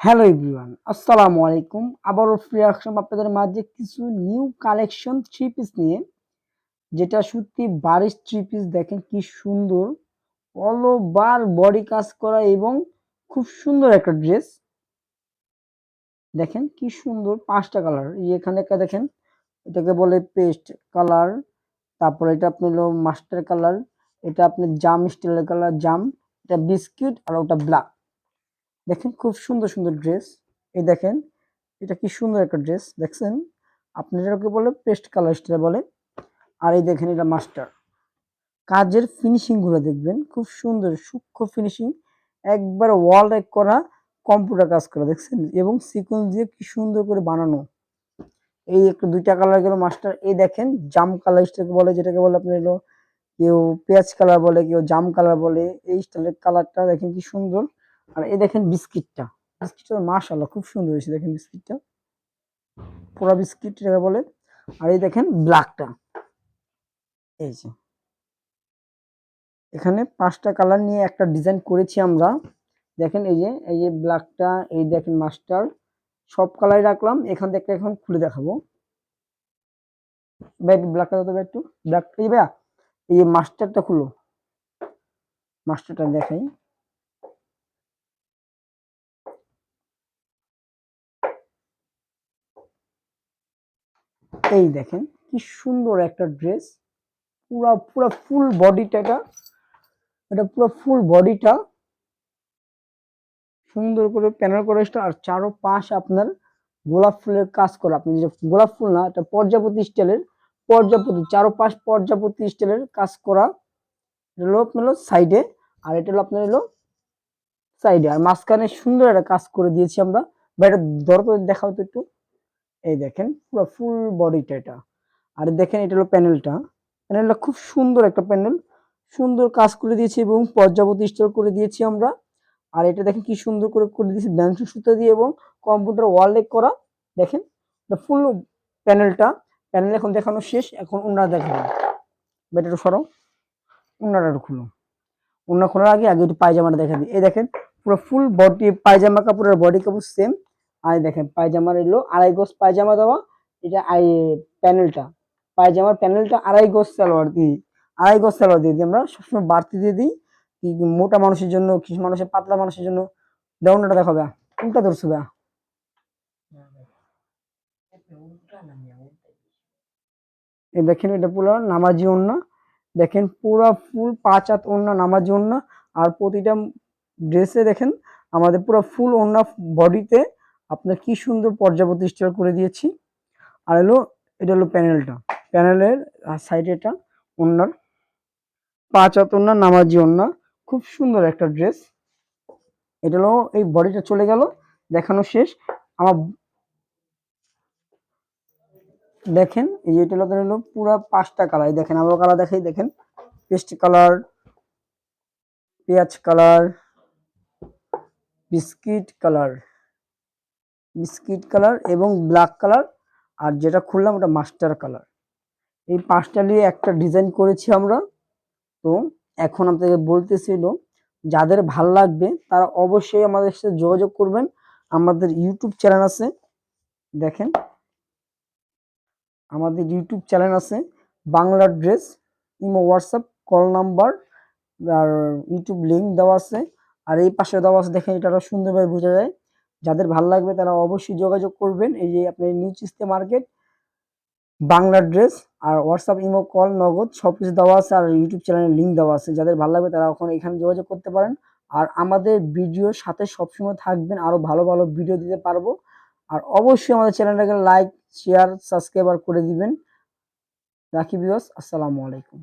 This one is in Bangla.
হ্যালো এভরিওয়ান, আসসালামু আলাইকুম। আবারও ফ্রি আসলাম আপনাদের মাঝে কিছু নিউ কালেকশন থ্রি পিস নিয়ে, যেটা সত্যি বারিশ থ্রি পিস, দেখেন কি সুন্দর। অল ওভার বডি কাজ করা এবং খুব সুন্দর একটা ড্রেস দেখেন কি সুন্দর পাঁচটা কালার এখানে একটা দেখেন, এটাকে বলে পেস্ট কালার তারপর এটা আপনি মাস্টার কালার এটা আপনি জাম স্টাইলের কালার জাম, এটা বিস্কিট আর ওটা ব্ল্যাক দেখেন খুব সুন্দর সুন্দর ড্রেস এই দেখেন, এটা কি সুন্দর একটা ড্রেস দেখছেন? আপনি যেটাকে বলে পেস্ট কালার স্টাইল বলে। আর এই দেখেন এটা মাস্টার কাজের ফিনিশিংগুলো দেখবেন, খুব সুন্দর, সূক্ষ্ম ফিনিশিং একবার ওয়াল এক করা কম্পিউটার কাজ করা, দেখছেন? এবং সিকোয়েন্স দিয়ে কি সুন্দর করে বানানো। এই একটু দুইটা কালার গেল মাস্টার এই দেখেন জাম কালার স্টাইল বলে, যেটাকে বলে আপনার কেউ পেঁয়াজ কালার বলে, কেউ জাম কালার বলে। এই স্টাইলের কালারটা দেখেন কি সুন্দর। আর এই দেখেন বিস্কিটটা। বিস্কিটটা মাশাল্লাহ খুব সুন্দর হয়েছে, দেখেন বিস্কিটটা। পুরা বিস্কিট যেটা বলে। আর এই দেখেন ব্ল্যাকটা। এই যে। এখানে পাঁচটা কালার নিয়ে একটা ডিজাইন করেছি আমরা। দেখেন এই যে এই যে ব্ল্যাকটা, এই দেখেন মাস্টার সব কালারই রাখলাম, এখান থেকে এখন খুলে দেখাবো। ভাই ব্ল্যাকটা দাও একটু। ব্ল্যাক, এই ভাইয়া, এই মাস্টারটা খুলো মাস্টারটা দেখাই। এই দেখেন, কি সুন্দর একটা ড্রেস পুরা পুরা ফুল বডিটা এটা। এটা পুরো ফুল বডিটা সুন্দর করে প্যানেল করে আর চারো পাশ আপনার গোলাপ ফুলের কাজ করা। আপনি যে গোলাপ ফুল না, এটা পর্যাপতি স্টাইলের পর্যাপতি চারো পাশ পর্যাপতি স্টাইলের কাজ করা। এটা হলো আপনার সাইডে আর এটা হলো আপনার হলো সাইডে আর মাঝখানে সুন্দর একটা কাজ করে দিয়েছি আমরা। বা এটা তো দেখাও তো একটু। এই দেখেন, পুরো ফুল বডিটা এটা। আর দেখেন, এটা হলো প্যানেলটা প্যানেলটা খুব সুন্দর একটা প্যানেল সুন্দর কাজ করে দিয়েছি এবং পর্যাপ্ত স্টোর করে দিয়েছি আমরা। আর এটা দেখেন, কি সুন্দর করে করে দিয়েছি ব্যাংশু সুতো দিয়ে এবং কম্পিউটার ওয়ালে করা। দেখেন ফুল প্যানেলটা প্যানেল এখন দেখানো শেষ, এখন ওনারা দেখাবো। বেটার সরাও। ওনারা খুলো। ওনার খোলার আগে আগে একটু পায়জামাটা দেখা দিই। এই দেখেন, পুরো ফুল বডি পায়জামা কাপড়ের বডি কাপড় সেম আর দেখেন পায়জামার এলো আড়াই গোস পায়জামা দেওয়া, এটা আই প্যানেলটা। পায়জামার প্যানেলটা আড়াই গোস সালোয়ার দিই আড়াই গোস সালোয়ার দিয়ে দিই আমরা সবসময় বাড়তি দিয়ে দিই মোটা মানুষের জন্য, কিছু মানুষের পাতলা মানুষের জন্য, দেওয়ানটা দেখাবে কোনটা ধরছো ব্যা দেখেন, এটা পুরো নামাজি ওন্না দেখেন, পুরো ফুল পাঁচ হাত ওন্না নামাজি ওন্না আর প্রতিটা ড্রেসে দেখেন, আমাদের পুরো ফুল ওন্না বডিতে আপনার কি সুন্দর পর্যাপ্ত স্টোর করে দিয়েছি। আর হলো, এটা হলো প্যানেলটা। প্যানেলের সাইডে এটা ওনার পাঁচ হাত ওনার নামাজি ওনা খুব সুন্দর একটা ড্রেস এটা হলো, এই বডিটা চলে গেল, দেখানো শেষ। আমার দেখেন, এই যে এটা হলো পুরো পাঁচটা কালার দেখেন আবার কালার দেখাই, দেখেন। পেস্ট কালার পেঁয়াজ colour biscuit colour biscuit colour এবং ব্ল্যাক কালার, আর যেটা খুললাম ওটা মাস্টার কালার। এই পাঁচটা নিয়ে একটা ডিজাইন করেছি আমরা। তো এখন আপনাদের বলতেছিল যাদের ভালো লাগবে তারা অবশ্যই আমাদের সাথে যোগাযোগ করবেন। আমাদের ইউটিউব চ্যানেল আছে, দেখেন। আমাদের ইউটিউব চ্যানেল আছে, Bangla dress, imo, WhatsApp, call number, আর ইউটিউব লিঙ্ক দেওয়া আছে। আর এই পাশে দেওয়া আছে, দেখেন, এটা সুন্দরভাবে বোঝা যায়। যাদের ভালো লাগবে তারা অবশ্যই যোগাযোগ করবেন। এই যে আপনার নিউ চিস্তে মার্কেট, বাংলা ড্রেস আর হোয়াটসঅ্যাপ ইমো কল নগদ সব কিছু দেওয়া আছে আর ইউটিউব চ্যানেলের লিঙ্ক দেওয়া আছে। যাদের ভালো লাগবে তারা ওখানে এখানে যোগাযোগ করতে পারেন। আর আমাদের ভিডিওর সাথে সবসময় থাকবেন আরও ভালো ভালো ভিডিও দিতে পারব। আর অবশ্যই আমাদের চ্যানেলটাকে লাইক শেয়ার সাবস্ক্রাইবার করে দিবেন। রাখি বিয়স আসসালামু আলাইকুম।